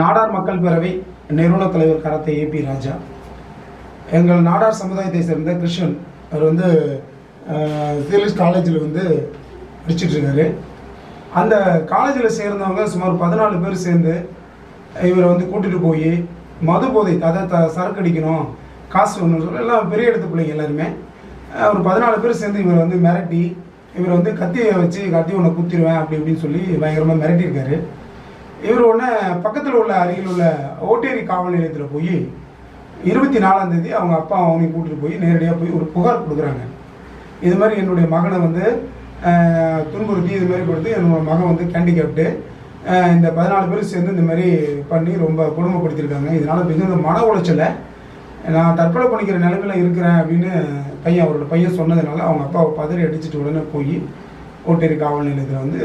நாடார் மக்கள் பேரவை நிறுவன தலைவர் கரத்தை ஏபி ராஜா. எங்கள் நாடார் சமுதாயத்தை சேர்ந்த கிருஷ்ணன் அவர் வந்து சீலிஸ் காலேஜில் வந்து படிச்சிட்டுருக்காரு. அந்த காலேஜில் சேர்ந்தவங்க சுமார் பதினாலு பேர் சேர்ந்து இவரை வந்து கூட்டிகிட்டு போய் மது போதை அதை த சரக்கு அடிக்கணும் காசு ஒன்று சொல்லி எல்லாம் பெரிய இடத்து பிள்ளைங்க எல்லாருமே ஒரு பதினாலு பேர் சேர்ந்து இவர் வந்து மிரட்டி இவர் வந்து கத்தியை வச்சு கத்தி ஒன்று குத்திடுவேன் அப்படி இப்படின்னு சொல்லி பயங்கரமாக மிரட்டியிருக்காரு. இவர் உடனே பக்கத்தில் உள்ள அருகில் உள்ள ஓட்டேரி காவல் நிலையத்தில் போய் இருபத்தி நாலாம் தேதி அவங்க அப்பா அவனையும் கூட்டிட்டு போய் நேரடியாக போய் ஒரு புகார் கொடுக்குறாங்க. இது மாதிரி என்னுடைய மகனை வந்து துன்புறுத்தி இது மாதிரி கொடுத்து என்னோட மகன் வந்து கேண்டிகேப்டு இந்த பதினாலு பேர் சேர்ந்து இந்த மாதிரி பண்ணி ரொம்ப கொடுமைப்படுத்தியிருக்காங்க. இதனால் மிகுந்த மன உளைச்சலை. நான் தற்கொலை பண்ணிக்கிற நிலமையில் இருக்கிறேன் அப்படின்னு பையன் அவரோட பையன் சொன்னதுனால அவங்க அப்பாவை பதறி அடிச்சுட்டு உடனே போய் ஓட்டேரி காவல் நிலையத்தில் வந்து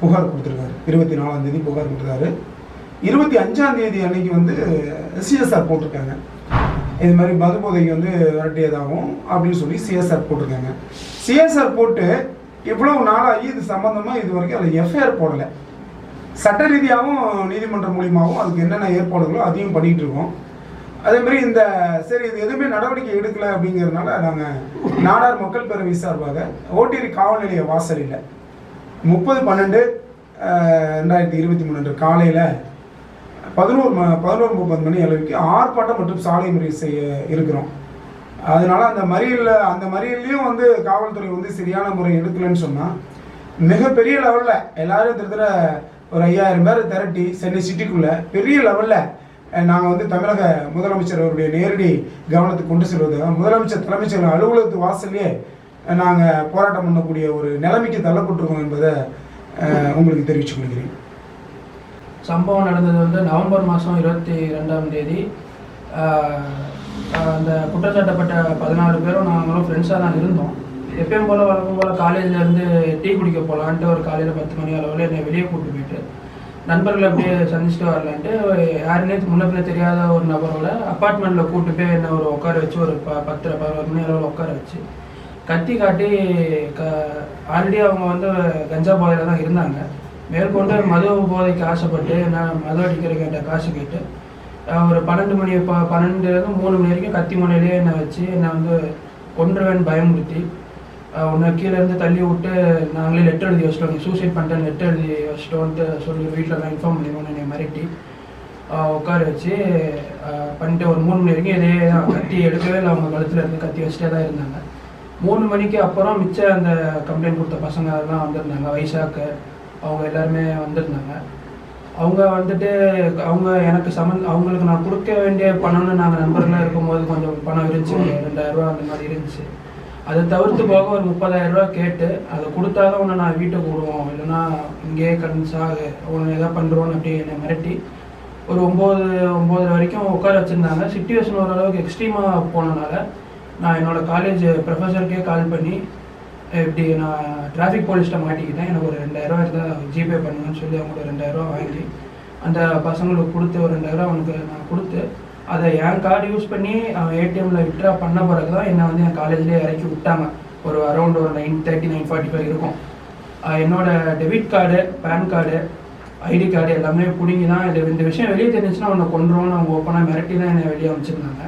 புகார் கொடுத்துருக்காரு. இருபத்தி நாலாம் தேதி புகார் கொடுத்துருக்காரு. இருபத்தி அஞ்சாம் தேதி அன்னைக்கு வந்து சிஎஸ்ஆர் போட்டிருக்காங்க. இது மாதிரி மது போதைக்கு வந்து விரட்டியதாகும் அப்படின்னு சொல்லி சிஎஸ்ஆர் போட்டிருக்காங்க. சிஎஸ்ஆர் போட்டு இவ்வளவு நாளாகி இது சம்மந்தமாக இது வரைக்கும் அதில் எஃப்ஐஆர் போடலை. சட்ட ரீதியாகவும் நீதிமன்றம் மூலியமாகவும் அதுக்கு என்னென்ன ஏற்பாடுகளோ அதையும் பண்ணிகிட்டு இருக்கோம். அதே மாதிரி இந்த சரி இது எதுவுமே நடவடிக்கை எடுக்கல அப்படிங்கிறதுனால நாங்கள் நாடார் மக்கள் பேரவை சார்பாக ஓட்டேரி காவல் நிலைய வாசலில் முப்பது பன்னெண்டு ரெண்டாயிரத்தி இருபத்தி மூணு அன்று காலையில் பதினோரு ம பதினோரு முப்பது மணி அளவுக்கு ஆர்ப்பாட்டம் மற்றும் சாலை மறியல் செய்ய இருக்கிறோம். அதனால் அந்த மறியலில் அந்த மறியல்லையும் வந்து காவல்துறை வந்து சரியான முறை எடுக்கலைன்னு சொன்னால் மிகப்பெரிய லெவலில் எல்லாரும் திருத்தர ஒரு ஐயாயிரம் பேர் திரட்டி சென்னை சிட்டிக்குள்ளே பெரிய லெவலில் நாங்கள் வந்து தமிழக முதலமைச்சர் அவருடைய நேரடி கவனத்துக்கு கொண்டு செல்வதாக முதலமைச்சர் தலைமைச் செயலர் அலுவலகத்து வாசல்லே நாங்கள் போராட்டம் பண்ணக்கூடிய ஒரு நிலைமைக்கு தள்ளப்பட்டிருக்கோம் என்பதை உங்களுக்கு தெரிவித்துக் கொள்கிறேன். சம்பவம் நடந்தது வந்து நவம்பர் மாதம் இருபத்தி ரெண்டாம் தேதி. அந்த குற்றச்சாட்டப்பட்ட பதினாறு பேரும் நாங்களும் ஃப்ரெண்ட்ஸாக தான் இருந்தோம். எப்பயும் போல் வழக்கம் போல் காலேஜ்லேருந்து டீ குடிக்க போகலான்ட்டு ஒரு காலையில் பத்து மணி அளவில் என்னை வெளியே கூப்பிட்டு போயிட்டு நண்பர்களை அப்படியே சந்திச்சுட்டு வரலான்ட்டு யாருனே முன்னே தெரியாத ஒரு நபரோட அப்பார்ட்மெண்ட்டில் கூப்பிட்டு போய் என்ன ஒரு உட்கார வச்சு ஒரு ப பத்து பதினோரு மணி அளவில் உட்கார வச்சு கத்தி காட்டி க ஆல்ரெடி அவங்க வந்து கஞ்சா போதையில் தான் இருந்தாங்க. மேற்கொண்டு மது போதைக்கு ஆசைப்பட்டு நான் மது அடிக்கிறதுக்கு காசு கேட்டு ஒரு பன்னெண்டு மணி ப பன்னெண்டுலேருந்து மூணு மணி வரைக்கும் கத்தி முனையிலேயே என்னை வச்சு என்னை வந்து கொன்றுவேன் பயமுறுத்தி உன்னை கீழே இருந்து தள்ளி விட்டு நாங்களே லெட்டர் எழுதி வச்சிட்டோம். நீ சூசைட் பண்ணிட்டேன் லெட்டர் எழுதி வச்சிட்டோன்ட்டு சொல்லி வீட்டில் நான் இன்ஃபார்ம் பண்ணிடுவோம் என்னை மிரட்டி உட்கார வச்சு பண்ணிட்டு ஒரு மூணு மணி வரைக்கும் இதே தான். கத்தி எடுக்கவே இல்லை. அவங்க கழுத்துல இருந்து கத்தி வச்சுட்டே தான் இருந்தாங்க. மூணு மணிக்கு அப்புறம் மிச்ச அந்த கம்ப்ளைண்ட் கொடுத்த பசங்க எல்லாம் வந்திருந்தாங்க. வைசாக்கு அவங்க எல்லாருமே வந்திருந்தாங்க. அவங்க வந்துட்டு அவங்க எனக்கு சமன் அவங்களுக்கு நான் கொடுக்க வேண்டிய பணம்னு நாங்கள் நம்பர்லாம் இருக்கும்போது கொஞ்சம் பணம் இருந்துச்சு. ஒரு ரெண்டாயிரம் ரூபா அந்த மாதிரி இருந்துச்சு. அதை தவிர்த்து போக ஒரு முப்பதாயிரம் ரூபா கேட்டு அதை கொடுத்தாதான் உன்னை நான் வீட்டுக்கு விடுவோம். இல்லைன்னா இங்கேயே கடன் சாகு உன்னை எதாவது பண்ணுறோன்னு அப்படி என்னை மிரட்டி ஒரு ஒம்பது ஒம்பது வரைக்கும் உட்கார வச்சுருந்தாங்க. சுச்சுவேஷன் ஓரளவுக்கு எக்ஸ்ட்ரீமாக போனனால நான் என்னோட காலேஜ் ப்ரொஃபஸருக்கே கால் பண்ணி இப்படி நான் டிராஃபிக் போலீஸ்ட்ட மாட்டிக்கிட்டேன். எனக்கு ஒரு ரெண்டாயிரம் இருந்தால் ஜிபே பண்ணுங்கன்னு சொல்லி அவங்களோட ரெண்டாயிரம் வாங்கி அந்த பசங்களுக்கு கொடுத்து ஒரு ரெண்டாயிரம் அவனுக்கு நான் கொடுத்து அதை என் கார்டு யூஸ் பண்ணி அவன் ஏடிஎம்ல விட்ரா பண்ண பிறகு தான் என்னை வந்து என் காலேஜ்லேயே இறக்கி விட்டாங்க. ஒரு அரௌண்ட் ஒரு nine thirty nine forty five இருக்கும். என்னோடய என்னோட debit card PAN card ID card எல்லாமே பிடுங்கி தான் இது இந்த விஷயம் வெளியே தெரிஞ்சுன்னா உன்னை கொண்டுருவோன்னு அவங்க ஓப்பனாக மிரட்டி தான் என்னை வெளியே அமைச்சிருந்தாங்க